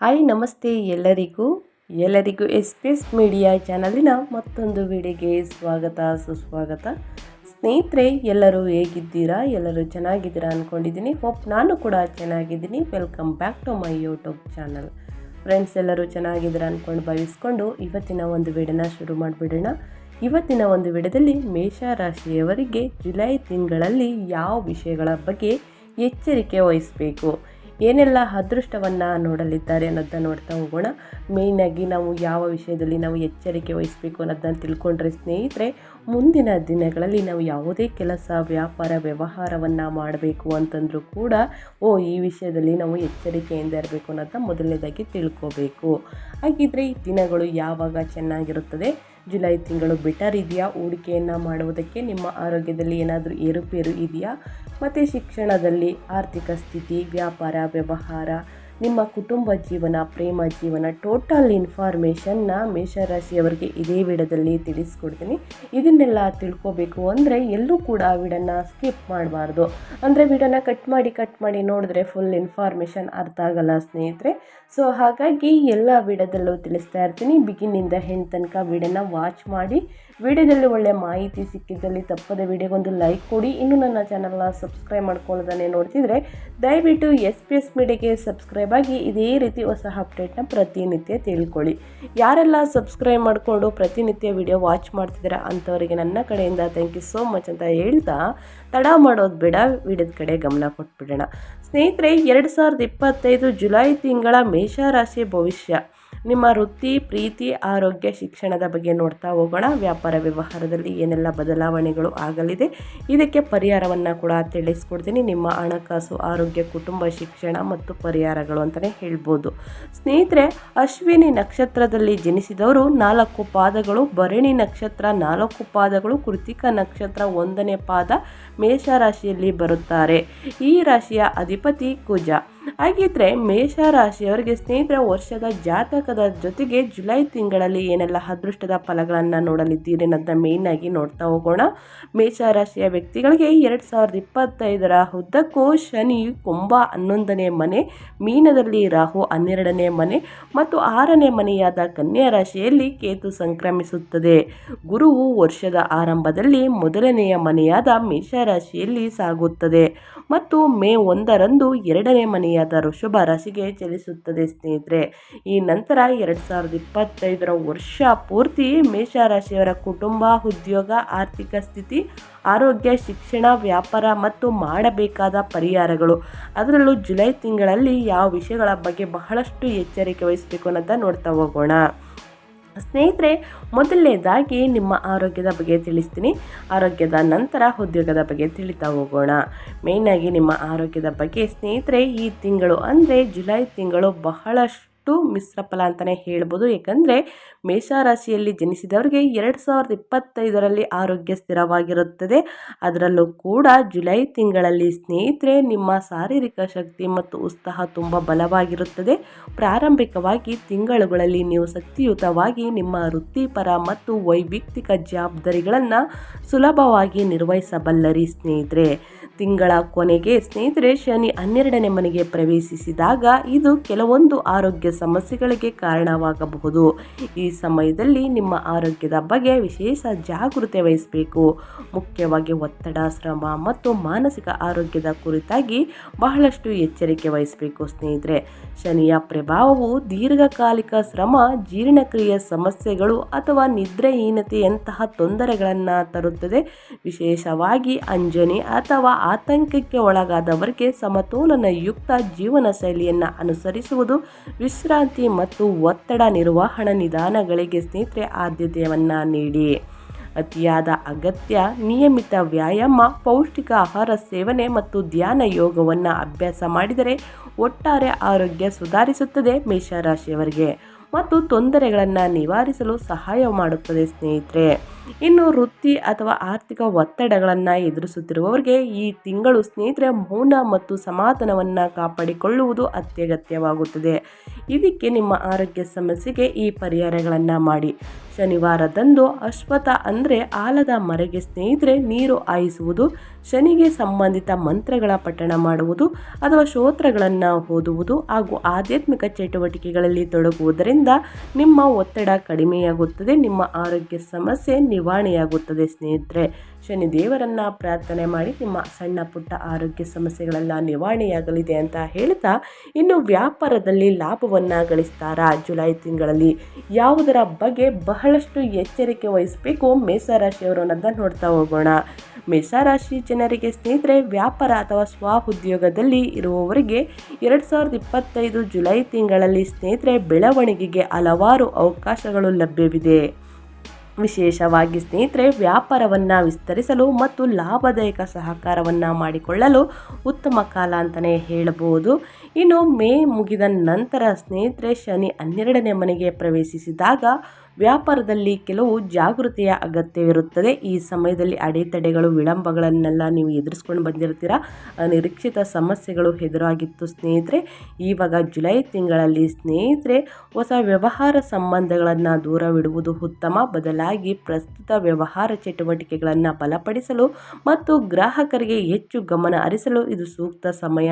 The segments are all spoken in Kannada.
ಹಾಯ್ ನಮಸ್ತೆ ಎಲ್ಲರಿಗೂ. ಎಲ್ಲರಿಗೂ ಎಸ್ ಪಿ ಎಸ್ ಮೀಡಿಯಾ ಚಾನಲಿನ ಮತ್ತೊಂದು ವಿಡಿಯೋಗೆ ಸ್ವಾಗತ, ಸುಸ್ವಾಗತ. ಸ್ನೇಹಿತರೆ, ಎಲ್ಲರೂ ಹೇಗಿದ್ದೀರಾ? ಎಲ್ಲರೂ ಚೆನ್ನಾಗಿದ್ದೀರಾ ಅಂದ್ಕೊಂಡಿದ್ದೀನಿ ಹೋಪ್ ನಾನು ಕೂಡ ಚೆನ್ನಾಗಿದ್ದೀನಿ. Welcome back to my YouTube channel friends ಎಲ್ಲರೂ ಚೆನ್ನಾಗಿದ್ದೀರಾ ಅಂದ್ಕೊಂಡು ಭಾವಿಸ್ಕೊಂಡು ಇವತ್ತಿನ ಒಂದು ವಿಡಿಯೋನ ಶುರು ಮಾಡಿಬಿಡೋಣ. ಇವತ್ತಿನ ಒಂದು ವಿಡಿಯೋದಲ್ಲಿ ಮೇಷ ರಾಶಿಯವರಿಗೆ ಜುಲೈ ತಿಂಗಳಲ್ಲಿ ಯಾವ ವಿಷಯಗಳ ಬಗ್ಗೆ ಎಚ್ಚರಿಕೆ ವಹಿಸಬೇಕು? ಏನೆಲ್ಲ ಅದೃಷ್ಟವನ್ನು ನೋಡಲಿದ್ದಾರೆ ಅನ್ನೋದನ್ನ ನೋಡ್ತಾ ಹೋಗೋಣ. ಮೇಯ್ನಾಗಿ ನಾವು ಯಾವ ವಿಷಯದಲ್ಲಿ ನಾವು ಎಚ್ಚರಿಕೆ ವಹಿಸಬೇಕು ಅನ್ನೋದನ್ನ ತಿಳ್ಕೊಂಡ್ರೆ ಸ್ನೇಹಿತರೆ ಮುಂದಿನ ದಿನಗಳಲ್ಲಿ ನಾವು ಯಾವುದೇ ಕೆಲಸ, ವ್ಯಾಪಾರ, ವ್ಯವಹಾರವನ್ನು ಮಾಡಬೇಕು ಅಂತಂದರೂ ಕೂಡ, ಓ, ಈ ವಿಷಯದಲ್ಲಿ ನಾವು ಎಚ್ಚರಿಕೆಯಿಂದ ಇರಬೇಕು ಅನ್ನೋದನ್ನ ಮೊದಲನೇದಾಗಿ ತಿಳ್ಕೋಬೇಕು. ಹಾಗಿದ್ರೆ ಈ ದಿನಗಳು ಯಾವಾಗ ಚೆನ್ನಾಗಿರುತ್ತದೆ? ಜುಲೈ ತಿಂಗಳು ಬೆಟರ್ ಇದೆಯಾ? ಹೂಡಿಕೆಯನ್ನು ಮಾಡುವುದಕ್ಕೆ ನಿಮ್ಮ ಆರೋಗ್ಯದಲ್ಲಿ ಏನಾದರೂ ಏರುಪೇರು ಇದೆಯಾ? ಮತ್ತು ಶಿಕ್ಷಣದಲ್ಲಿ ಆರ್ಥಿಕ ಸ್ಥಿತಿ, ವ್ಯಾಪಾರ, ವ್ಯವಹಾರ ನಿಮ್ಮ ಕುಟುಂಬ ಜೀವನ, ಪ್ರೇಮ ಜೀವನ ಟೋಟಲ್ ಇನ್ಫಾರ್ಮೇಷನ್ನ ಮೇಷರಾಶಿಯವರಿಗೆ ಇದೇ ವಿಡದಲ್ಲಿ ತಿಳಿಸ್ಕೊಡ್ತೀನಿ. ಇದನ್ನೆಲ್ಲ ತಿಳ್ಕೊಬೇಕು ಅಂದರೆ ಎಲ್ಲೂ ಕೂಡ ವಿಡನ್ನು ಸ್ಕಿಪ್ ಮಾಡಬಾರ್ದು. ಅಂದರೆ ವಿಡನ್ನು ಕಟ್ ಮಾಡಿ ಕಟ್ ಮಾಡಿ ನೋಡಿದ್ರೆ ಫುಲ್ ಇನ್ಫಾರ್ಮೇಷನ್ ಅರ್ಥ ಆಗಲ್ಲ ಸ್ನೇಹಿತರೆ. ಸೊ ಹಾಗಾಗಿ ಎಲ್ಲ ವಿಡದಲ್ಲೂ ತಿಳಿಸ್ತಾ ಇರ್ತೀನಿ. ಬಿಗಿನಿಂದ ಹೆಣ್ಣು ತನಕ ವಿಡನ್ನು ವಾಚ್ ಮಾಡಿ. ವಿಡಿಯೋದಲ್ಲಿ ಒಳ್ಳೆ ಮಾಹಿತಿ ಸಿಕ್ಕಿದ್ದಲ್ಲಿ ತಪ್ಪದ ವಿಡಿಯೋಗೊಂದು ಲೈಕ್ ಕೊಡಿ. ಇನ್ನು ನನ್ನ ಚಾನಲ್ನ ಸಬ್ಸ್ಕ್ರೈಬ್ ಮಾಡ್ಕೊಳ್ಳೋದನ್ನೇ ನೋಡ್ತಿದ್ರೆ ದಯವಿಟ್ಟು ಎಸ್ ಪಿ ಎಸ್ ಮೀಡಿಯಾಗೆ ಸಬ್ಸ್ಕ್ರೈಬ್ ಆಗಿ ಇದೇ ರೀತಿ ಹೊಸ ಅಪ್ಡೇಟ್ನ ಪ್ರತಿನಿತ್ಯ ತಿಳ್ಕೊಳ್ಳಿ. ಯಾರೆಲ್ಲ ಸಬ್ಸ್ಕ್ರೈಬ್ ಮಾಡಿಕೊಂಡು ಪ್ರತಿನಿತ್ಯ ವಿಡಿಯೋ ವಾಚ್ ಮಾಡ್ತಿದ್ದೀರಾ ಅಂಥವರಿಗೆ ನನ್ನ ಕಡೆಯಿಂದ ಥ್ಯಾಂಕ್ ಯು ಸೋ ಮಚ್ ಅಂತ ಹೇಳ್ತಾ ತಡ ಮಾಡೋದು ಬೇಡ, ವಿಡಿಯೋದ ಕಡೆ ಗಮನ ಕೊಟ್ಬಿಡೋಣ. ಸ್ನೇಹಿತರೆ, ಎರಡು ಸಾವಿರದ ಇಪ್ಪತ್ತೈದು ಜುಲೈ ತಿಂಗಳ ಮೇಷರಾಶಿ ಭವಿಷ್ಯ. ನಿಮ್ಮ ವೃತ್ತಿ, ಪ್ರೀತಿ, ಆರೋಗ್ಯ, ಶಿಕ್ಷಣದ ಬಗ್ಗೆ ನೋಡ್ತಾ ಹೋಗೋಣ. ವ್ಯಾಪಾರ ವ್ಯವಹಾರದಲ್ಲಿ ಏನೆಲ್ಲ ಬದಲಾವಣೆಗಳು ಆಗಲಿದೆ? ಇದಕ್ಕೆ ಪರಿಹಾರವನ್ನು ಕೂಡ ತಿಳಿಸ್ಕೊಡ್ತೀನಿ. ನಿಮ್ಮ ಹಣಕಾಸು, ಆರೋಗ್ಯ, ಕುಟುಂಬ, ಶಿಕ್ಷಣ ಮತ್ತು ಪರಿಹಾರಗಳು ಅಂತಲೇ ಹೇಳ್ಬೋದು. ಸ್ನೇಹಿತರೆ, ಅಶ್ವಿನಿ ನಕ್ಷತ್ರದಲ್ಲಿ ಜನಿಸಿದವರು ನಾಲ್ಕು ಪಾದಗಳು. ಭರಣಿ ನಕ್ಷತ್ರ ನಾಲ್ಕು ಪಾದಗಳು. ಕೃತಿಕ ನಕ್ಷತ್ರ ಒಂದನೇ ಪಾದ ಮೇಷರಾಶಿಯಲ್ಲಿ ಬರುತ್ತಾರೆ. ಈ ರಾಶಿಯ ಅಧಿಪತಿ ಕುಜ. ಹಾಗಿದ್ರೆ ಮೇಷ ರಾಶಿಯವರಿಗೆ ಸ್ನೇಹಿತರ ವರ್ಷದ ಜಾತಕದ ಜೊತೆಗೆ ಜುಲೈ ತಿಂಗಳಲ್ಲಿ ಏನೆಲ್ಲ ಅದೃಷ್ಟದ ಫಲಗಳನ್ನು ನೋಡಲಿದ್ದೀರಿ ಅನ್ನೋದನ್ನ ಆಗಿ ನೋಡ್ತಾ ಹೋಗೋಣ. ಮೇಷ ರಾಶಿಯ ವ್ಯಕ್ತಿಗಳಿಗೆ ಎರಡು ಸಾವಿರದ ಇಪ್ಪತ್ತೈದರ ಉದ್ದಕ್ಕೂ ಶನಿ ಕುಂಭ ಹನ್ನೊಂದನೇ ಮನೆ, ಮೀನದಲ್ಲಿ ರಾಹು ಹನ್ನೆರಡನೇ ಮನೆ ಮತ್ತು ಆರನೇ ಮನೆಯಾದ ಕನ್ಯಾ ರಾಶಿಯಲ್ಲಿ ಕೇತು ಸಂಕ್ರಮಿಸುತ್ತದೆ. ಗುರುವು ವರ್ಷದ ಆರಂಭದಲ್ಲಿ ಮೊದಲನೆಯ ಮನೆಯಾದ ಮೇಷರಾಶಿಯಲ್ಲಿ ಸಾಗುತ್ತದೆ ಮತ್ತು ಮೇ ಒಂದರಂದು ಎರಡನೇ ಮನೆಯಾದ ವೃಷಭ ರಾಶಿಗೆ ಚಲಿಸುತ್ತದೆ ಸ್ನೇಹಿತರೆ. ಈ ನಂತರ ಎರಡು ಸಾವಿರದ ಇಪ್ಪತ್ತೈದರ ವರ್ಷ ಪೂರ್ತಿ ಮೇಷರಾಶಿಯವರ ಕುಟುಂಬ, ಉದ್ಯೋಗ, ಆರ್ಥಿಕ ಸ್ಥಿತಿ, ಆರೋಗ್ಯ, ಶಿಕ್ಷಣ, ವ್ಯಾಪಾರ ಮತ್ತು ಮಾಡಬೇಕಾದ ಪರಿಹಾರಗಳು. ಅದರಲ್ಲೂ ಜುಲೈ ತಿಂಗಳಲ್ಲಿ ಯಾವ ವಿಷಯಗಳ ಬಗ್ಗೆ ಬಹಳಷ್ಟು ಎಚ್ಚರಿಕೆ ವಹಿಸಬೇಕು ಅನ್ನೋದನ್ನ ನೋಡ್ತಾ ಹೋಗೋಣ. ಸ್ನೇಹಿತರೆ, ಮೊದಲನೇದಾಗಿ ನಿಮ್ಮ ಆರೋಗ್ಯದ ಬಗ್ಗೆ ತಿಳಿಸ್ತೀನಿ. ಆರೋಗ್ಯದ ನಂತರ ಉದ್ಯೋಗದ ಬಗ್ಗೆ ತಿಳಿತಾ ಹೋಗೋಣ. ಮೇಯ್ನಾಗಿ ನಿಮ್ಮ ಆರೋಗ್ಯದ ಬಗ್ಗೆ ಸ್ನೇಹಿತರೆ, ಈ ತಿಂಗಳು ಅಂದರೆ ಜುಲೈ ತಿಂಗಳು ಬಹಳಷ್ಟು ಮಿಶ್ರ ಫಲ ಅಂತಲೇ ಹೇಳ್ಬೋದು. ಏಕೆಂದರೆ ಮೇಷರಾಶಿಯಲ್ಲಿ ಜನಿಸಿದವರಿಗೆ ಎರಡು ಸಾವಿರದ ಇಪ್ಪತ್ತೈದರಲ್ಲಿ ಆರೋಗ್ಯ ಸ್ಥಿರವಾಗಿರುತ್ತದೆ. ಅದರಲ್ಲೂ ಕೂಡ ಜುಲೈ ತಿಂಗಳಲ್ಲಿ ಸ್ನೇಹಿತರೆ, ನಿಮ್ಮ ಶಾರೀರಿಕ ಶಕ್ತಿ ಮತ್ತು ಉತ್ಸಾಹ ತುಂಬ ಬಲವಾಗಿರುತ್ತದೆ. ಪ್ರಾರಂಭಿಕವಾಗಿ ತಿಂಗಳುಗಳಲ್ಲಿ ನೀವು ಶಕ್ತಿಯುತವಾಗಿ ನಿಮ್ಮ ವೃತ್ತಿಪರ ಮತ್ತು ವೈಯಕ್ತಿಕ ಜವಾಬ್ದಾರಿಗಳನ್ನು ಸುಲಭವಾಗಿ ನಿರ್ವಹಿಸಬಲ್ಲರಿ ಸ್ನೇಹಿತರೆ. ತಿಂಗಳ ಕೊನೆಗೆ ಸ್ನೇಹಿತರೆ ಶನಿ ಹನ್ನೆರಡನೇ ಮನೆಗೆ ಪ್ರವೇಶಿಸಿದಾಗ ಇದು ಕೆಲವೊಂದು ಆರೋಗ್ಯ ಸಮಸ್ಯೆಗಳಿಗೆ ಕಾರಣವಾಗಬಹುದು. ಈ ಸಮಯದಲ್ಲಿ ನಿಮ್ಮ ಆರೋಗ್ಯದ ಬಗ್ಗೆ ವಿಶೇಷ ಜಾಗೃತೆ ವಹಿಸಬೇಕು. ಮುಖ್ಯವಾಗಿ ಒತ್ತಡ, ಶ್ರಮ ಮತ್ತು ಮಾನಸಿಕ ಆರೋಗ್ಯದ ಕುರಿತಾಗಿ ಬಹಳಷ್ಟು ಎಚ್ಚರಿಕೆ ವಹಿಸಬೇಕು ಸ್ನೇಹಿತರೆ. ಶನಿಯ ಪ್ರಭಾವವು ದೀರ್ಘಕಾಲಿಕ ಶ್ರಮ, ಜೀರ್ಣಕ್ರಿಯೆ ಸಮಸ್ಯೆಗಳು ಅಥವಾ ನಿದ್ರೆಹೀನತೆಯಂತಹ ತೊಂದರೆಗಳನ್ನು ತರುತ್ತದೆ. ವಿಶೇಷವಾಗಿ ಅಂಜನಿ ಅಥವಾ ಆತಂಕಕ್ಕೆ ಒಳಗಾದವರಿಗೆ ಸಮತೋಲನಯುಕ್ತ ಜೀವನ ಶೈಲಿಯನ್ನು ಅನುಸರಿಸುವುದು, ವಿಶ್ರಾಂತಿ ಮತ್ತು ಒತ್ತಡ ನಿರ್ವಹಣಾ ನಿಧಾನಗಳಿಗೆ ಸ್ನೇಹಿತರೆ ಆದ್ಯತೆಯನ್ನು ನೀಡಿ. ಅತಿಯಾದ ಅಗತ್ಯ, ನಿಯಮಿತ ವ್ಯಾಯಾಮ, ಪೌಷ್ಟಿಕ ಆಹಾರ ಸೇವನೆ ಮತ್ತು ಧ್ಯಾನ ಯೋಗವನ್ನು ಅಭ್ಯಾಸ ಮಾಡಿದರೆ ಒಟ್ಟಾರೆ ಆರೋಗ್ಯ ಸುಧಾರಿಸುತ್ತದೆ ಮೇಷರಾಶಿಯವರಿಗೆ. ಮತ್ತು ತೊಂದರೆಗಳನ್ನು ನಿವಾರಿಸಲು ಸಹಾಯ ಮಾಡುತ್ತದೆ, ಸ್ನೇಹಿತರೆ. ಇನ್ನು ವೃತ್ತಿ ಅಥವಾ ಆರ್ಥಿಕ ಒತ್ತಡಗಳನ್ನು ಎದುರಿಸುತ್ತಿರುವವರಿಗೆ ಈ ತಿಂಗಳು ಸ್ನೇಹಿತರೆ ಮೌನ ಮತ್ತು ಸಮಾಧಾನವನ್ನು ಕಾಪಾಡಿಕೊಳ್ಳುವುದು ಅತ್ಯಗತ್ಯವಾಗುತ್ತದೆ. ಇದಕ್ಕೆ ನಿಮ್ಮ ಆರೋಗ್ಯ ಸಮಸ್ಯೆಗೆ ಈ ಪರಿಹಾರಗಳನ್ನು ಮಾಡಿ. ಶನಿವಾರದಂದು ಅಶ್ವಥ ಅಂದರೆ ಆಲದ ಮರೆಗೆ ಸ್ನೇಹಿತರೆ ನೀರು ಹಾಯಿಸುವುದು, ಶನಿಗೆ ಸಂಬಂಧಿತ ಮಂತ್ರಗಳ ಪಠಣ ಮಾಡುವುದು ಅಥವಾ ಶ್ರೋತ್ರಗಳನ್ನು ಓದುವುದು ಹಾಗೂ ಆಧ್ಯಾತ್ಮಿಕ ಚಟುವಟಿಕೆಗಳಲ್ಲಿ ತೊಡಗುವುದರಿಂದ ನಿಮ್ಮ ಒತ್ತಡ ಕಡಿಮೆಯಾಗುತ್ತದೆ, ನಿಮ್ಮ ಆರೋಗ್ಯ ಸಮಸ್ಯೆ ನಿವಾರಣೆಯಾಗುತ್ತದೆ ಸ್ನೇಹಿತರೆ. ಶನಿ ದೇವರನ್ನು ಪ್ರಾರ್ಥನೆ ಮಾಡಿ ನಿಮ್ಮ ಸಣ್ಣ ಪುಟ್ಟ ಆರೋಗ್ಯ ಸಮಸ್ಯೆಗಳೆಲ್ಲ ನಿವಾರಣೆಯಾಗಲಿದೆ ಅಂತ ಹೇಳ್ತಾ ಇನ್ನು ವ್ಯಾಪಾರದಲ್ಲಿ ಲಾಭವನ್ನು ಗಳಿಸ್ತಾರಾ ಜುಲೈ ತಿಂಗಳಲ್ಲಿ? ಯಾವುದರ ಬಗ್ಗೆ ಬಹಳಷ್ಟು ಎಚ್ಚರಿಕೆ ವಹಿಸಬೇಕು ಮೇಷರಾಶಿಯವರು ಅನ್ನೋದನ್ನ ನೋಡ್ತಾ ಹೋಗೋಣ. ಮೇಷರಾಶಿ ಜನರಿಗೆ ಸ್ನೇಹಿತರೆ, ವ್ಯಾಪಾರ ಅಥವಾ ಸ್ವ ಉದ್ಯೋಗದಲ್ಲಿ ಇರುವವರಿಗೆ ಎರಡು ಸಾವಿರದ ಇಪ್ಪತ್ತೈದು ಜುಲೈ ತಿಂಗಳಲ್ಲಿ ಸ್ನೇಹಿತರೆ, ಬೆಳವಣಿಗೆಗೆ ಹಲವಾರು ಅವಕಾಶಗಳು ಲಭ್ಯವಿದೆ. ವಿಶೇಷವಾಗಿ ಸ್ನೇಹಿತರೆ, ವ್ಯಾಪಾರವನ್ನು ವಿಸ್ತರಿಸಲು ಮತ್ತು ಲಾಭದಾಯಕ ಸಹಕಾರವನ್ನು ಮಾಡಿಕೊಳ್ಳಲು ಉತ್ತಮ ಕಾಲ ಅಂತಲೇ ಹೇಳಬಹುದು ಇನ್ನು ಮೇ ಮುಗಿದ ನಂತರ ಸ್ನೇಹಿತರೆ, ಶನಿ ಹನ್ನೆರಡನೇ ಮನೆಗೆ ಪ್ರವೇಶಿಸಿದಾಗ ವ್ಯಾಪಾರದಲ್ಲಿ ಕೆಲವು ಜಾಗೃತಿಯ ಅಗತ್ಯವಿರುತ್ತದೆ. ಈ ಸಮಯದಲ್ಲಿ ಅಡೆತಡೆಗಳು, ವಿಳಂಬಗಳನ್ನೆಲ್ಲ ನೀವು ಎದುರಿಸ್ಕೊಂಡು ಬಂದಿರ್ತೀರ? ಅನಿರೀಕ್ಷಿತ ಸಮಸ್ಯೆಗಳು ಎದುರಾಗಿತ್ತು ಸ್ನೇಹಿತರೆ. ಇವಾಗ ಜುಲೈ ತಿಂಗಳಲ್ಲಿ ಸ್ನೇಹಿತರೆ, ಹೊಸ ವ್ಯವಹಾರ ಸಂಬಂಧಗಳನ್ನು ದೂರವಿಡುವುದು ಉತ್ತಮ. ಬದಲಾಗಿ ಪ್ರಸ್ತುತ ವ್ಯವಹಾರ ಚಟುವಟಿಕೆಗಳನ್ನು ಬಲಪಡಿಸಲು ಮತ್ತು ಗ್ರಾಹಕರಿಗೆ ಹೆಚ್ಚು ಗಮನ ಹರಿಸಲು ಇದು ಸೂಕ್ತ ಸಮಯ.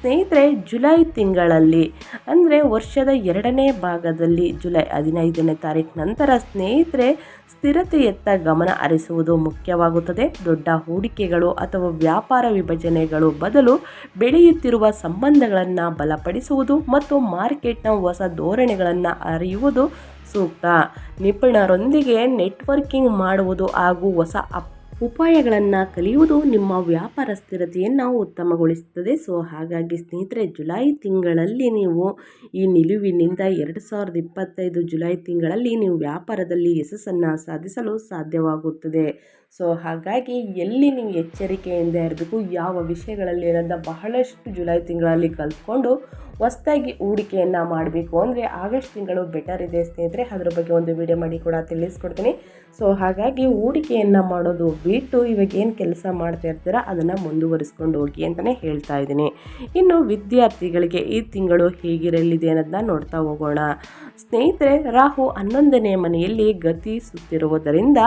ಸ್ನೇಹಿತರೆ, ಜುಲೈ ತಿಂಗಳಲ್ಲಿ ಅಂದರೆ ವರ್ಷದ ಎರಡನೇ ಭಾಗದಲ್ಲಿ ಜುಲೈ ಹದಿನೈದನೇ ತಾರೀಕು ನಂತರ ಸ್ನೇಹಿತರೆ, ಸ್ಥಿರತೆಯತ್ತ ಗಮನ ಹರಿಸುವುದು ಮುಖ್ಯವಾಗುತ್ತದೆ. ದೊಡ್ಡ ಹೂಡಿಕೆಗಳು ಅಥವಾ ವ್ಯಾಪಾರ ವಿಭಜನೆಗಳು ಬದಲು ಬೆಳೆಯುತ್ತಿರುವ ಸಂಬಂಧಗಳನ್ನು ಬಲಪಡಿಸುವುದು ಮತ್ತು ಮಾರ್ಕೆಟ್ನ ಹೊಸ ಧೋರಣೆಗಳನ್ನು ಅರಿಯುವುದು ಸೂಕ್ತ. ನಿಪುಣರೊಂದಿಗೆ ನೆಟ್ವರ್ಕಿಂಗ್ ಮಾಡುವುದು ಹಾಗೂ ಹೊಸ ಅಪ್ ಉಪಾಯಗಳನ್ನು ಕಲಿಯುವುದು ನಿಮ್ಮ ವ್ಯಾಪಾರ ಸ್ಥಿರತೆಯನ್ನು ಉತ್ತಮಗೊಳಿಸುತ್ತದೆ. ಸೊ ಹಾಗಾಗಿ ಸ್ನೇಹಿತರೆ, ಜುಲೈ ತಿಂಗಳಲ್ಲಿ ನೀವು ಈ ನಿಲುವಿನಿಂದ ಎರಡು ಸಾವಿರದ ಇಪ್ಪತ್ತೈದು ಜುಲೈ ತಿಂಗಳಲ್ಲಿ ನೀವು ವ್ಯಾಪಾರದಲ್ಲಿ ಯಶಸ್ಸನ್ನು ಸಾಧಿಸಲು ಸಾಧ್ಯವಾಗುತ್ತದೆ. ಸೊ ಹಾಗಾಗಿ ಎಲ್ಲಿ ನೀವು ಎಚ್ಚರಿಕೆಯಿಂದ ಇರಬೇಕು, ಯಾವ ವಿಷಯಗಳಲ್ಲಿ ಅನ್ನೋದನ್ನ ಬಹಳಷ್ಟು ಜುಲೈ ತಿಂಗಳಲ್ಲಿ ಕಲ್ತ್ಕೊಂಡು ಹೊಸ್ದಾಗಿ ಹೂಡಿಕೆಯನ್ನು ಮಾಡಬೇಕು ಅಂದರೆ ಆಗಸ್ಟ್ ತಿಂಗಳು ಬೆಟರ್ ಇದೆ ಸ್ನೇಹಿತರೆ. ಅದ್ರ ಬಗ್ಗೆ ಒಂದು ವಿಡಿಯೋ ಮಾಡಿ ಕೂಡ ತಿಳಿಸ್ಕೊಡ್ತೀನಿ. ಸೊ ಹಾಗಾಗಿ ಹೂಡಿಕೆಯನ್ನು ಮಾಡೋದು ಬಿಟ್ಟು ಇವಾಗ ಏನು ಕೆಲಸ ಮಾಡ್ತಾ ಇರ್ತೀರ, ಅದನ್ನು ಮುಂದುವರಿಸ್ಕೊಂಡು ಹೋಗಿ ಅಂತಲೇ ಹೇಳ್ತಾ ಇದ್ದೀನಿ. ಇನ್ನು ವಿದ್ಯಾರ್ಥಿಗಳಿಗೆ ಈ ತಿಂಗಳು ಹೇಗಿರಲಿದೆ ಅನ್ನೋದನ್ನ ನೋಡ್ತಾ ಹೋಗೋಣ. ಸ್ನೇಹಿತರೆ, ರಾಹು ಹನ್ನೊಂದನೇ ಮನೆಯಲ್ಲಿ ಗತಿಸುತ್ತಿರುವುದರಿಂದ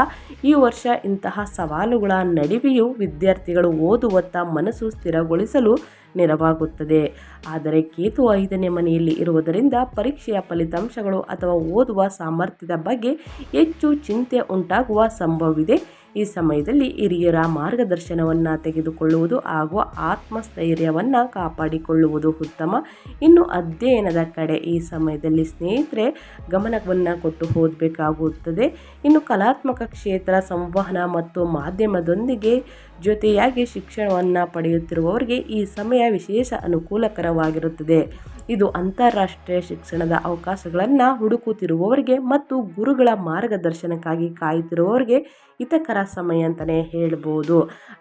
ಈ ವರ್ಷ ಇಂತಹ ಸವಾಲುಗಳ ನಡುವೆಯೂ ವಿದ್ಯಾರ್ಥಿಗಳು ಓದುವತ್ತ ಮನಸ್ಸು ಸ್ಥಿರಗೊಳಿಸಲು ನೆರವಾಗುತ್ತದೆ. ಆದರೆ ಕೇತು ಐದನೇ ಮನೆಯಲ್ಲಿ ಇರುವುದರಿಂದ ಪರೀಕ್ಷೆಯ ಫಲಿತಾಂಶಗಳು ಅಥವಾ ಓದುವ ಸಾಮರ್ಥ್ಯದ ಬಗ್ಗೆ ಹೆಚ್ಚು ಚಿಂತೆ ಉಂಟಾಗುವ ಸಂಭವವಿದೆ. ಈ ಸಮಯದಲ್ಲಿ ಹಿರಿಯರ ಮಾರ್ಗದರ್ಶನವನ್ನು ತೆಗೆದುಕೊಳ್ಳುವುದು ಹಾಗೂ ಆತ್ಮಸ್ಥೈರ್ಯವನ್ನು ಕಾಪಾಡಿಕೊಳ್ಳುವುದು ಉತ್ತಮ. ಇನ್ನು ಅಧ್ಯಯನದ ಕಡೆ ಈ ಸಮಯದಲ್ಲಿ ಸ್ನೇಹಿತರೆ ಗಮನವನ್ನು ಕೊಟ್ಟು ಓದಬೇಕಾಗುತ್ತದೆ. ಇನ್ನು ಕಲಾತ್ಮಕ ಕ್ಷೇತ್ರ, ಸಂವಹನ ಮತ್ತು ಮಾಧ್ಯಮದೊಂದಿಗೆ ಜೊತೆಯಾಗಿ ಶಿಕ್ಷಣವನ್ನು ಪಡೆಯುತ್ತಿರುವವರಿಗೆ ಈ ಸಮಯ ವಿಶೇಷ ಅನುಕೂಲಕರವಾಗಿರುತ್ತದೆ. ಇದು ಅಂತಾರಾಷ್ಟ್ರೀಯ ಶಿಕ್ಷಣದ ಅವಕಾಶಗಳನ್ನು ಹುಡುಕುತ್ತಿರುವವರಿಗೆ ಮತ್ತು ಗುರುಗಳ ಮಾರ್ಗದರ್ಶನಕ್ಕಾಗಿ ಕಾಯುತ್ತಿರುವವರಿಗೆ ಹಿತಕರ ಸಮಯ ಅಂತಲೇ ಹೇಳ್ಬೋದು.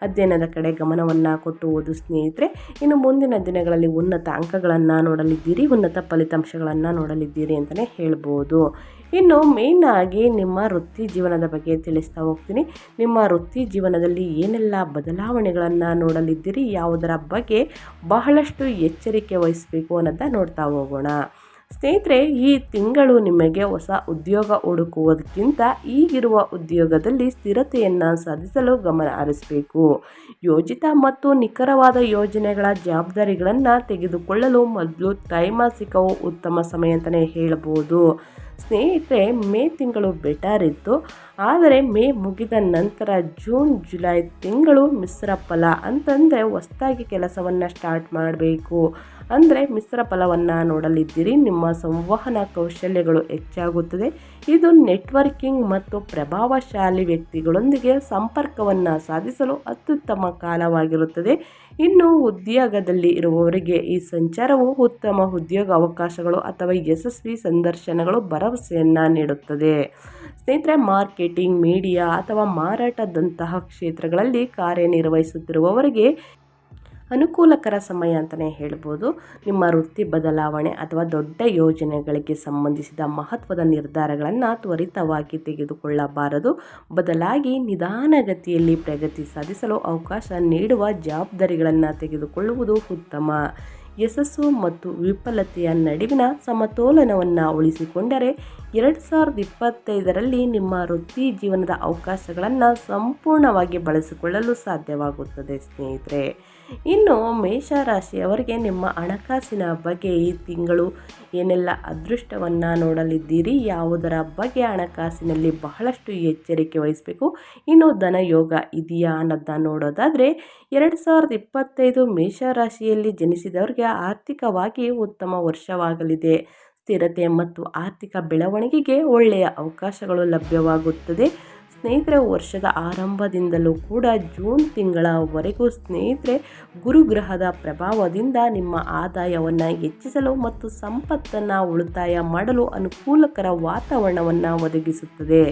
ಅಧ್ಯಯನದ ಕಡೆ ಗಮನವನ್ನು ಕೊಟ್ಟು ಓದು ಸ್ನೇಹಿತರೆ, ಇನ್ನು ಮುಂದಿನ ದಿನಗಳಲ್ಲಿ ಉನ್ನತ ಅಂಕಗಳನ್ನು ನೋಡಲಿದ್ದೀರಿ, ಉನ್ನತ ಫಲಿತಾಂಶಗಳನ್ನು ನೋಡಲಿದ್ದೀರಿ ಅಂತಲೇ ಹೇಳ್ಬೋದು. ಇನ್ನು ಮೇಯ್ನಾಗಿ ನಿಮ್ಮ ವೃತ್ತಿ ಜೀವನದ ಬಗ್ಗೆ ತಿಳಿಸ್ತಾ ಹೋಗ್ತೀನಿ. ನಿಮ್ಮ ವೃತ್ತಿ ಜೀವನದಲ್ಲಿ ಏನೆಲ್ಲ ಬದಲಾವಣೆಗಳನ್ನು ನೋಡಲಿದ್ದೀರಿ, ಯಾವುದರ ಬಗ್ಗೆ ಬಹಳಷ್ಟು ಎಚ್ಚರಿಕೆ ವಹಿಸಬೇಕು ಅನ್ನೋದನ್ನ ನೋಡ್ತಾ ಹೋಗೋಣ. ಸ್ನೇಹಿತರೆ, ಈ ತಿಂಗಳು ನಿಮಗೆ ಹೊಸ ಉದ್ಯೋಗ ಹುಡುಕುವುದಕ್ಕಿಂತ ಈಗಿರುವ ಉದ್ಯೋಗದಲ್ಲಿ ಸ್ಥಿರತೆಯನ್ನು ಸಾಧಿಸಲು ಗಮನ ಹರಿಸಬೇಕು. ಯೋಜಿತ ಮತ್ತು ನಿಖರವಾದ ಯೋಜನೆಗಳ ಜವಾಬ್ದಾರಿಗಳನ್ನು ತೆಗೆದುಕೊಳ್ಳಲು ಮೊದಲು ತ್ರೈಮಾಸಿಕವು ಉತ್ತಮ ಸಮಯ ಅಂತಲೇ ಹೇಳಬಹುದು ಸ್ನೇಹಿತರೆ, ಮೇ ತಿಂಗಳು ಬೆಟರ್ ಇತ್ತು. ಆದರೆ ಮೇ ಮುಗಿದ ನಂತರ ಜೂನ್, ಜುಲೈ ತಿಂಗಳು ಮಿಶ್ರ ಫಲ ಅಂತಂದರೆ ಹೊಸ್ದಾಗಿ ಕೆಲಸವನ್ನು ಸ್ಟಾರ್ಟ್ ಮಾಡಬೇಕು. ಅಂದರೆ ಮಿಶ್ರ ಫಲವನ್ನು ನೋಡಲಿದ್ದೀರಿ, ನಿಮ್ಮ ಸಂವಹನ ಕೌಶಲ್ಯಗಳು ಹೆಚ್ಚಾಗುತ್ತದೆ. ಇದು ನೆಟ್ವರ್ಕಿಂಗ್ ಮತ್ತು ಪ್ರಭಾವಶಾಲಿ ವ್ಯಕ್ತಿಗಳೊಂದಿಗೆ ಸಂಪರ್ಕವನ್ನು ಸಾಧಿಸಲು ಅತ್ಯುತ್ತಮ ಕಾಲವಾಗಿರುತ್ತದೆ. ಇನ್ನು ಉದ್ಯೋಗದಲ್ಲಿ ಇರುವವರಿಗೆ ಈ ಸಂಚಾರವು ಉತ್ತಮ ಉದ್ಯೋಗ ಅವಕಾಶಗಳು ಅಥವಾ ಯಶಸ್ವಿ ಸಂದರ್ಶನಗಳು ಭರವಸೆಯನ್ನು ನೀಡುತ್ತದೆ. ಸ್ನೇಹಿತರೆ ಮಾರ್ಕೆಟಿಂಗ್, ಮೀಡಿಯಾ ಅಥವಾ ಮಾರಾಟದಂತಹ ಕ್ಷೇತ್ರಗಳಲ್ಲಿ ಕಾರ್ಯನಿರ್ವಹಿಸುತ್ತಿರುವವರಿಗೆ ಅನುಕೂಲಕರ ಸಮಯ ಅಂತಲೇ ಹೇಳ್ಬೋದು. ನಿಮ್ಮ ವೃತ್ತಿ ಬದಲಾವಣೆ ಅಥವಾ ದೊಡ್ಡ ಯೋಜನೆಗಳಿಗೆ ಸಂಬಂಧಿಸಿದ ಮಹತ್ವದ ನಿರ್ಧಾರಗಳನ್ನು ತ್ವರಿತವಾಗಿ ತೆಗೆದುಕೊಳ್ಳಬಾರದು. ಬದಲಾಗಿ ನಿಧಾನಗತಿಯಲ್ಲಿ ಪ್ರಗತಿ ಸಾಧಿಸಲು ಅವಕಾಶ ನೀಡುವ ಜವಾಬ್ದಾರಿಗಳನ್ನು ತೆಗೆದುಕೊಳ್ಳುವುದು ಉತ್ತಮ. ಯಶಸ್ಸು ಮತ್ತು ವಿಫಲತೆಯ ನಡುವಿನ ಸಮತೋಲನವನ್ನು ಉಳಿಸಿಕೊಂಡರೆ ಎರಡು ಸಾವಿರದ ಇಪ್ಪತ್ತೈದರಲ್ಲಿ ನಿಮ್ಮ ವೃತ್ತಿ ಜೀವನದ ಅವಕಾಶಗಳನ್ನು ಸಂಪೂರ್ಣವಾಗಿ ಬಳಸಿಕೊಳ್ಳಲು ಸಾಧ್ಯವಾಗುತ್ತದೆ, ಸ್ನೇಹಿತರೆ. ಇನ್ನು ಮೇಷರಾಶಿಯವರಿಗೆ ನಿಮ್ಮ ಹಣಕಾಸಿನ ಬಗ್ಗೆ ಈ ತಿಂಗಳು ಏನೆಲ್ಲ ಅದೃಷ್ಟವನ್ನು ನೋಡಲಿದ್ದೀರಿ? ಯಾವುದರ ಬಗ್ಗೆ ಹಣಕಾಸಿನಲ್ಲಿ ಬಹಳಷ್ಟು ಎಚ್ಚರಿಕೆ ವಹಿಸಬೇಕು? ಇನ್ನು ಧನಯೋಗ ಇದೆಯಾ ಅನ್ನೋದನ್ನ ನೋಡೋದಾದರೆ, ಎರಡು ಸಾವಿರದ ಇಪ್ಪತ್ತೈದು ಮೇಷರಾಶಿಯಲ್ಲಿ ಜನಿಸಿದವರಿಗೆ ಆರ್ಥಿಕವಾಗಿ ಉತ್ತಮ ವರ್ಷವಾಗಲಿದೆ. ಸ್ಥಿರತೆ ಮತ್ತು ಆರ್ಥಿಕ ಬೆಳವಣಿಗೆಗೆ ಒಳ್ಳೆಯ ಅವಕಾಶಗಳು ಲಭ್ಯವಾಗುತ್ತದೆ. ಸ್ನೇಹಿತರೆ, ವರ್ಷದ ಆರಂಭದಿಂದಲೂ ಕೂಡ ಜೂನ್ ತಿಂಗಳವರೆಗೂ ಸ್ನೇಹಿತರೆ, ಗುರುಗ್ರಹದ ಪ್ರಭಾವದಿಂದ ನಿಮ್ಮ ಆದಾಯವನ್ನು ಹೆಚ್ಚಿಸಲು ಮತ್ತು ಸಂಪತ್ತನ್ನು ಉಳಿತಾಯ ಮಾಡಲು ಅನುಕೂಲಕರ ವಾತಾವರಣವನ್ನು ಒದಗಿಸುತ್ತದೆ.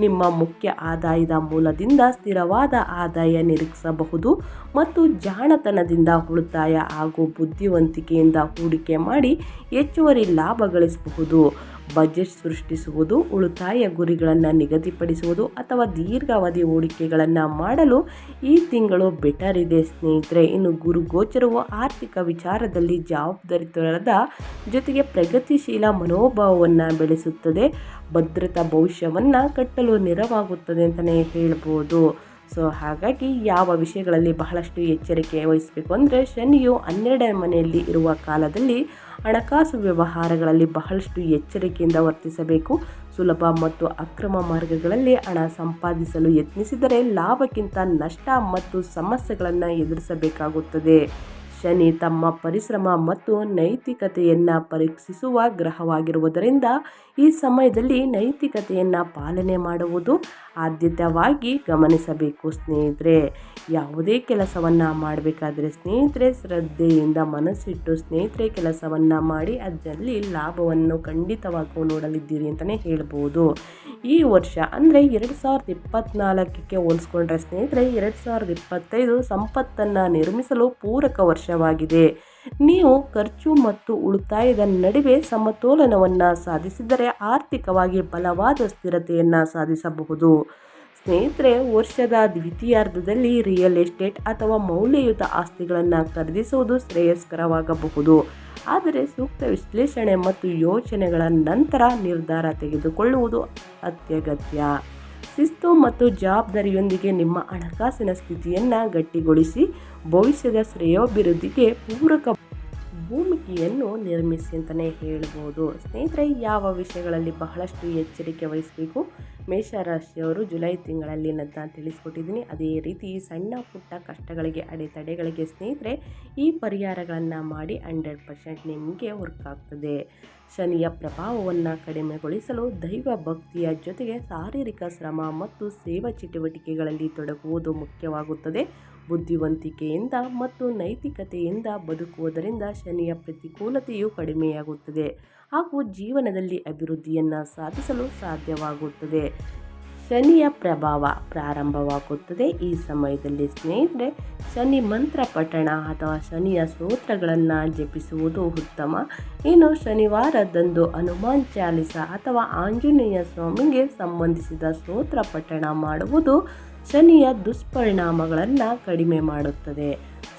ನಿಮ್ಮ ಮುಖ್ಯ ಆದಾಯದ ಮೂಲದಿಂದ ಸ್ಥಿರವಾದ ಆದಾಯ ನಿರೀಕ್ಷಿಸಬಹುದು ಮತ್ತು ಜಾಣತನದಿಂದ ಉಳಿತಾಯ ಹಾಗೂ ಬುದ್ಧಿವಂತಿಕೆಯಿಂದ ಹೂಡಿಕೆ ಮಾಡಿ ಹೆಚ್ಚುವರಿ ಲಾಭ ಗಳಿಸಬಹುದು. ಬಜೆಟ್ ಸೃಷ್ಟಿಸುವುದು, ಉಳಿತಾಯ ಗುರಿಗಳನ್ನು ನಿಗದಿಪಡಿಸುವುದು ಅಥವಾ ದೀರ್ಘಾವಧಿ ಹೂಡಿಕೆಗಳನ್ನು ಮಾಡಲು ಈ ತಿಂಗಳು ಬೆಟರ್ ಇದೆ ಸ್ನೇಹಿತರೆ. ಇನ್ನು ಗುರು ಗೋಚರವು ಆರ್ಥಿಕ ವಿಚಾರದಲ್ಲಿ ಜವಾಬ್ದಾರಿತನದ ಜೊತೆಗೆ ಪ್ರಗತಿಶೀಲ ಮನೋಭಾವವನ್ನು ಬೆಳೆಸುತ್ತದೆ. ಭದ್ರತಾ ಭವಿಷ್ಯವನ್ನು ಕಟ್ಟಲು ನೆರವಾಗುತ್ತದೆ ಅಂತಲೇ ಹೇಳ್ಬೋದು. ಸೊ, ಹಾಗಾಗಿ ಯಾವ ವಿಷಯಗಳಲ್ಲಿ ಬಹಳಷ್ಟು ಎಚ್ಚರಿಕೆ ವಹಿಸಬೇಕು ಅಂದರೆ ಶನಿಯು ಹನ್ನೆರಡನೇ ಮನೆಯಲ್ಲಿ ಇರುವ ಕಾಲದಲ್ಲಿ ಹಣಕಾಸು ವ್ಯವಹಾರಗಳಲ್ಲಿ ಬಹಳಷ್ಟು ಎಚ್ಚರಿಕೆಯಿಂದ ವರ್ತಿಸಬೇಕು. ಸುಲಭ ಮತ್ತು ಅಕ್ರಮ ಮಾರ್ಗಗಳಲ್ಲಿ ಹಣ ಸಂಪಾದಿಸಲು ಯತ್ನಿಸಿದರೆ ಲಾಭಕ್ಕಿಂತ ನಷ್ಟ ಮತ್ತು ಸಮಸ್ಯೆಗಳನ್ನು ಎದುರಿಸಬೇಕಾಗುತ್ತದೆ. ಶನಿ ತಮ್ಮ ಪರಿಶ್ರಮ ಮತ್ತು ನೈತಿಕತೆಯನ್ನು ಪರೀಕ್ಷಿಸುವ ಗ್ರಹವಾಗಿರುವುದರಿಂದ ಈ ಸಮಯದಲ್ಲಿ ನೈತಿಕತೆಯನ್ನು ಪಾಲನೆ ಮಾಡುವುದು ಆದ್ಯತವಾಗಿ ಗಮನಿಸಬೇಕು. ಸ್ನೇಹಿತರೆ, ಯಾವುದೇ ಕೆಲಸವನ್ನು ಮಾಡಬೇಕಾದ್ರೆ ಸ್ನೇಹಿತರೆ, ಶ್ರದ್ಧೆಯಿಂದ ಮನಸ್ಸಿಟ್ಟು ಸ್ನೇಹಿತರೆ, ಕೆಲಸವನ್ನು ಮಾಡಿ ಅದರಲ್ಲಿ ಲಾಭವನ್ನು ಖಂಡಿತವಾಗೂ ನೋಡಲಿದ್ದೀರಿ ಅಂತಲೇ ಹೇಳ್ಬೋದು. ಈ ವರ್ಷ, ಅಂದರೆ ಎರಡು ಸಾವಿರದ ಇಪ್ಪತ್ತ್ನಾಲ್ಕಕ್ಕೆ ಹೋಲಿಸ್ಕೊಂಡ್ರೆ ಸ್ನೇಹಿತರೆ, ಎರಡು ಸಾವಿರದ ಇಪ್ಪತ್ತೈದು ಸಂಪತ್ತನ್ನು ನಿರ್ಮಿಸಲು ಪೂರಕ ವರ್ಷವಾಗಿದೆ. ನೀವು ಖರ್ಚು ಮತ್ತು ಉಳಿತಾಯದ ನಡುವೆ ಸಮತೋಲನವನ್ನು ಸಾಧಿಸಿದರೆ ಆರ್ಥಿಕವಾಗಿ ಬಲವಾದ ಸ್ಥಿರತೆಯನ್ನು ಸಾಧಿಸಬಹುದು. ಸ್ನೇಹಿತರೆ, ವರ್ಷದ ದ್ವಿತೀಯಾರ್ಧದಲ್ಲಿ ರಿಯಲ್ ಎಸ್ಟೇಟ್ ಅಥವಾ ಮೌಲ್ಯಯುತ ಆಸ್ತಿಗಳನ್ನು ಖರೀದಿಸುವುದು ಶ್ರೇಯಸ್ಕರವಾಗಬಹುದು. ಆದರೆ ಸೂಕ್ತ ವಿಶ್ಲೇಷಣೆ ಮತ್ತು ಯೋಚನೆಗಳ ನಂತರ ನಿರ್ಧಾರ ತೆಗೆದುಕೊಳ್ಳುವುದು ಅತ್ಯಗತ್ಯ. ಶಿಸ್ತು ಮತ್ತು ಜವಾಬ್ದಾರಿಯೊಂದಿಗೆ ನಿಮ್ಮ ಹಣಕಾಸಿನ ಸ್ಥಿತಿಯನ್ನು ಗಟ್ಟಿಗೊಳಿಸಿ, ಭವಿಷ್ಯದ ಶ್ರೇಯೋಭಿವೃದ್ಧಿಗೆ ಪೂರಕ ಭೂಮಿಕೆಯನ್ನು ನಿರ್ಮಿಸಿ ಅಂತಲೇ ಹೇಳ್ಬೋದು. ಸ್ನೇಹಿತರೆ, ಯಾವ ವಿಷಯಗಳಲ್ಲಿ ಬಹಳಷ್ಟು ಎಚ್ಚರಿಕೆ ವಹಿಸಬೇಕು? ಮೇಷರಾಶಿಯವರು ಜುಲೈ ತಿಂಗಳಲ್ಲಿ ನದ್ದ ತಿಳಿಸ್ಕೊಟ್ಟಿದ್ದೀನಿ. ಅದೇ ರೀತಿ ಸಣ್ಣ ಪುಟ್ಟ ಕಷ್ಟಗಳಿಗೆ ಅಡೆತಡೆಗಳಿಗೆ ಸ್ನೇಹಿತರೆ, ಈ ಪರಿಹಾರಗಳನ್ನು ಮಾಡಿ ಹಂಡ್ರೆಡ್ ಪರ್ಸೆಂಟ್ ನಿಮಗೆ ವರ್ಕ್ ಆಗ್ತದೆ. ಶನಿಯ ಪ್ರಭಾವವನ್ನು ಕಡಿಮೆಗೊಳಿಸಲು ದೈವ ಭಕ್ತಿಯ ಜೊತೆಗೆ ಶಾರೀರಿಕ ಶ್ರಮ ಮತ್ತು ಸೇವಾ ಚಟುವಟಿಕೆಗಳಲ್ಲಿ ತೊಡಗುವುದು ಮುಖ್ಯವಾಗುತ್ತದೆ. ಬುದ್ಧಿವಂತಿಕೆಯಿಂದ ಮತ್ತು ನೈತಿಕತೆಯಿಂದ ಬದುಕುವುದರಿಂದ ಶನಿಯ ಪ್ರತಿಕೂಲತೆಯು ಕಡಿಮೆಯಾಗುತ್ತದೆ ಹಾಗೂ ಜೀವನದಲ್ಲಿ ಅಭಿವೃದ್ಧಿಯನ್ನು ಸಾಧಿಸಲು ಸಾಧ್ಯವಾಗುತ್ತದೆ. ಶನಿಯ ಪ್ರಭಾವ ಪ್ರಾರಂಭವಾಗುತ್ತದೆ. ಈ ಸಮಯದಲ್ಲಿ ಸ್ನೇಹಿತರೆ, ಶನಿ ಮಂತ್ರ ಪಠಣ ಅಥವಾ ಶನಿಯ ಸ್ತೋತ್ರಗಳನ್ನು ಜಪಿಸುವುದು ಉತ್ತಮ. ಇನ್ನು ಶನಿವಾರದಂದು ಹನುಮಾನ್ ಚಾಲಿಸ ಅಥವಾ ಆಂಜನೇಯ ಸ್ವಾಮಿಗೆ ಸಂಬಂಧಿಸಿದ ಸ್ತೋತ್ರ ಪಠಣ ಮಾಡುವುದು ಶನಿಯ ದುಷ್ಪರಿಣಾಮಗಳನ್ನು ಕಡಿಮೆ ಮಾಡುತ್ತದೆ.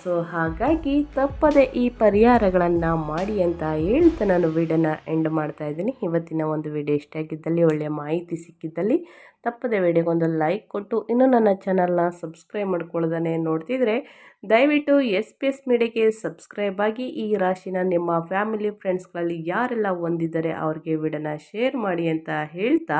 ಸೊ ಹಾಗಾಗಿ ತಪ್ಪದೆ ಈ ಪರಿಹಾರಗಳನ್ನು ಮಾಡಿ ಅಂತ ಹೇಳ್ತಾ ನಾನು ವಿಡಿಯೋನ ಎಂಡ್ ಮಾಡ್ತಾ ಇದ್ದೀನಿ. ಇವತ್ತಿನ ಒಂದು ವಿಡಿಯೋ ಇಷ್ಟ ಆಗಿದ್ದಲ್ಲಿ ಒಳ್ಳೆಯ ಮಾಹಿತಿ ಸಿಕ್ಕಿದ್ದಲ್ಲಿ ತಪ್ಪದೆ ವಿಡಿಯೋಗೊಂದು ಲೈಕ್ ಕೊಟ್ಟು, ಇನ್ನೂ ನನ್ನ ಚಾನಲ್ನ ಸಬ್ಸ್ಕ್ರೈಬ್ ಮಾಡ್ಕೊಳ್ಳೋದನ್ನೇ ನೋಡ್ತಿದ್ರೆ, ದಯವಿಟ್ಟು ಎಸ್ ಪಿ ಎಸ್ ಮೀಡಿಯಾಗೆ ಸಬ್ಸ್ಕ್ರೈಬ್ ಆಗಿ, ಈ ರಾಶಿನ ನಿಮ್ಮ ಫ್ಯಾಮಿಲಿ ಫ್ರೆಂಡ್ಸ್ಗಳಲ್ಲಿ ಯಾರೆಲ್ಲ ಹೊಂದಿದ್ದಾರೆ ಅವ್ರಿಗೆ ವಿಡಿಯೋನ ಶೇರ್ ಮಾಡಿ ಅಂತ ಹೇಳ್ತಾ